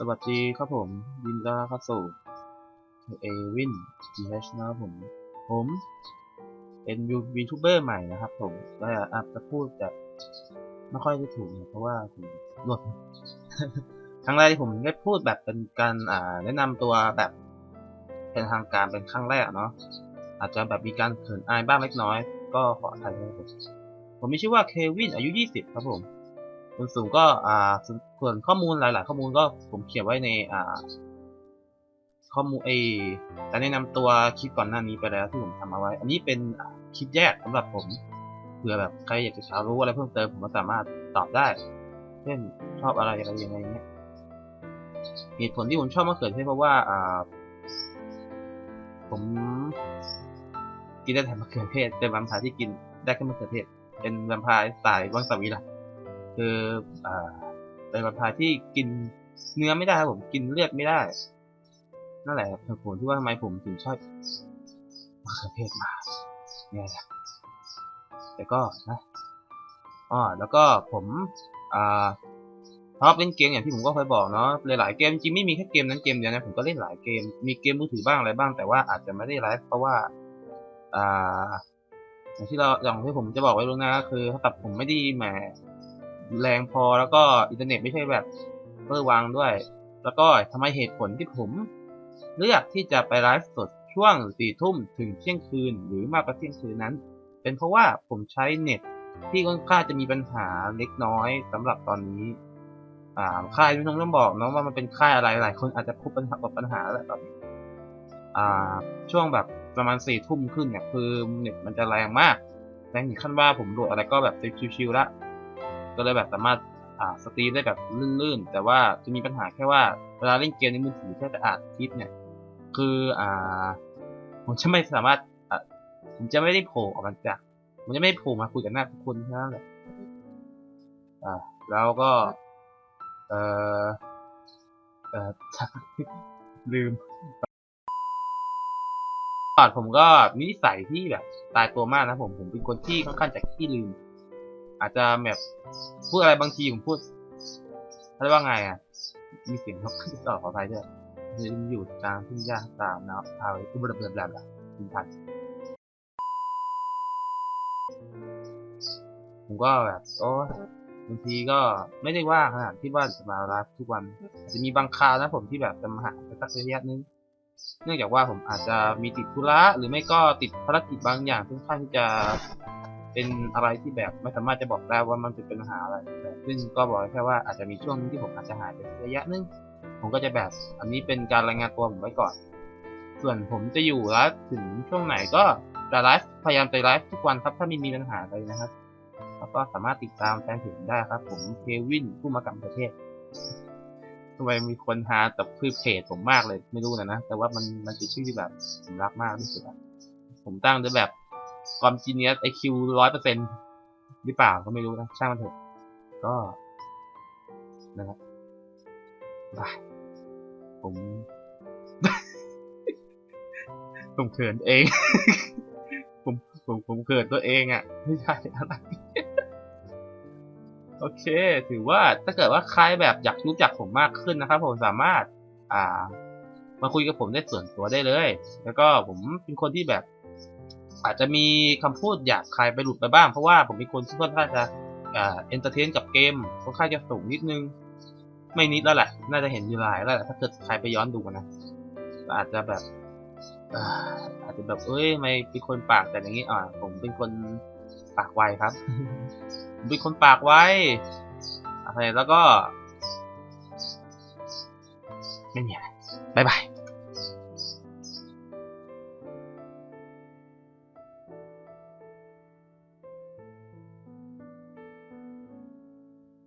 สวัสดีครับผมยินดีต้อนรับสู่เอวิน GH นะครับผม ผมเป็นยูทูบเบอร์ใหม่นะครับ ผมก็อาจจะพูดแบบไม่ค่อยได้ถูกนะเพราะว่าผมรวดครั้งแรกที่ผมได้พูดแบบเป็นการอ่าแนะนำตัวแบบเป็นทางการเป็นครั้งแรกเนาะอาจจะแบบมีการเขินอายบ้างเล็กน้อย ก็ขออภัยด้วยครับผมผมมีชื่อว่าเควินอายุ 20 ครับผม ส่วนสูงก็อ่าส่วนข้อมูลหลาย ๆ ข้อมูลก็ผมเขียนไว้ในอ่า ข้อมูลเอการแนะนำตัวคลิปก่อนหน้านี้ไปแล้วที่ผมทำเอาไว้ อันนี้เป็นคลิปแยกสำหรับผมเผื่อแบบใครอยากจะารู้อะไรเพิ่มเติมผมก็สามารถตอบได้ เช่นชอบอะไรอะไรยังไงเงี้ยเหตุผลที่ผมชอบมะเขือเทศเพราะว่าอ่า ผมกินได้แต่มะเขือเทศเป็นแวมพร์ที่กินได้แค่มะเขือเทศ เป็นแวมพร์สายวังสวิรัต คืออ่าเป็นแวมพร์ที่กินเนื้อไม่ได้ครับผมกินเลือดไม่ได้ นั่นแหละครับผลที่ว่าทำไมผมถึงชอบมะเขือเทศมาเนี่ยแหละแต่ก็นะอ๋อแล้วก็ผมอ่าชอบเล่นเกมอย่างที่ผมก็เคยบอกเนาะหลายๆเกมจริงไม่มีแค่เกมนั้นเกมเดียวนะผมก็เล่นหลายเกมมีเกมมือถือบ้างอะไรบ้าง แต่ว่าอาจจะไม่ได้ไลฟ์เพราะว่าอ่าอย่างที่เราอย่างที่ผมจะบอกไว้ล่วงหน้าคือถ้าตับผมไม่ได้แหม แรงพอแล้วก็อินเทอร์เน็ตไม่ใช่แบบเพื่อวางด้วย แล้วก็ทำไมเหตุผลที่ผมเลือกที่จะไปไลฟ์สดช่วงสี่ทุ่มถึงเที่ยงคืนหรือมากกว่าเที่ยงคืนนั้น เป็นเพราะว่าผมใช้เน็ตที่ค่อนข้างจะมีปัญหาเล็กน้อยสำหรับตอนนี้ อ่าค่ายไม่ต้องต้องบอกเนาะว่ามันเป็นค่ายอะไรหลายคนอาจจะพบปัญหากับปัญหาแหละตอนนี้อ่า ช่วงแบบประมาณสี่ทุ่มขึ้นเนี่ยคือเน็ตมันจะแรงมากแรงถึงขั้นว่าผมโหลดอะไรก็แบบชิวๆละ ก็เลยแบบสามารถอ่าสตรีมได้แบบลื่นๆ แต่ว่าจะมีปัญหาแค่ว่าเวลาเล่นเกมในมือถือแค่จะอ่านคลิปเนี่ย คืออ่าผมจะไม่สามารถอะผมจะไม่ได้โผล่ออกมาจากผมจะไม่โผล่มาคุยกับหน้าทุกคนแค่นั้นแหละอ่าแล้วก็ เอ่อเออลืมก่อนผมก็นิสัยที่แบบ ตายตัวมากนะผมผมเป็นคนที่ค่อนข้างจะขี้ลืม อาจจะแบบพูดอะไรบางทีผมพูดเขาเรียกว่าไงอะ มีเสียงนกขึ้นต่อขออภัยด้วยยืนอยู่กลางทุ่งหญ้าตามแนวทางอุบลเบือแบบทินทันผมก็แบบโอ้บางทีก็ไม่ได้ว่าขนาดที่ว่าจะมารับทุกวันจะมีบางคราวนะผมที่แบบจะมาหาไปสักระยะนึงเนื่องจากว่าผมอาจจะมีติดธุระหรือไม่ก็ติดภารกิจบางอย่างซึ่งค่อนข้างที่จะ เป็นอะไรที่แบบไม่สามารถจะบอกได้ว่ามันจะเป็นปัญหาอะไรแต่ซึ่งก็บอกแค่ว่าอาจจะมีช่วงที่ผมอาจจะหายไประยะนึงผมก็จะแบบ อันนี้เป็นการรายงานตัวผมไว้ก่อน ส่วนผมจะอยู่ไลฟ์ถึงช่วงไหนก็จะไลฟ์พยายามจะไลฟ์ทุกวันครับถ้าไม่มีปัญหาอะไรนะครับ แล้วก็สามารถติดตามแฟนเพจได้ครับ ผมเควินผู้มากับประเทศทำไมมีคนหาแต่คือเพจผมมากเลยไม่รู้นะนะ แต่ว่ามันมันเป็นชื่อที่แบบผมรักมากที่สุดอะผมตั้งด้วยแบบ ความจีเนียสไอคิวร้อยเปอร์เซ็นต์หรือเปล่าก็ไม่รู้นะ ช่างมันเถอะ ก็นะครับบายผม ผมเขินเอง ผมผมผมเขินตัวเองอะ่ะ ไม่ใช่อะไรโอเค ถือว่าถ้าเกิดว่าใครแบบอยากรู้จักผมมากขึ้นนะครับ ผมสามารถ อ่า มาคุยกับผมได้ส่วนตัวได้เลย แล้วก็ผมเป็นคนที่แบบ อาจจะมีคำพูดอยากใครไปหลุดไปบ้าง เพราะว่าผมเป็นคนที่ค่อนข้างจะอ่าเอนเตอร์เทนกับเกมค่อนข้างจะสูงนิดนึง ไม่นิดแล้วแหละน่าจะเห็นอยู่หลายแล้วแหละถ้าเกิดใครไปย้อนดูนะอาจจะแบบอาจจะแบบเอ้ยไม่เป็นคนปากแต่อย่างนี้อ่าผมเป็นคนปากไวครับผมเป็นคนปากไวโอเคแล้วก็ ไม่มีอะไรบ๊ายบาย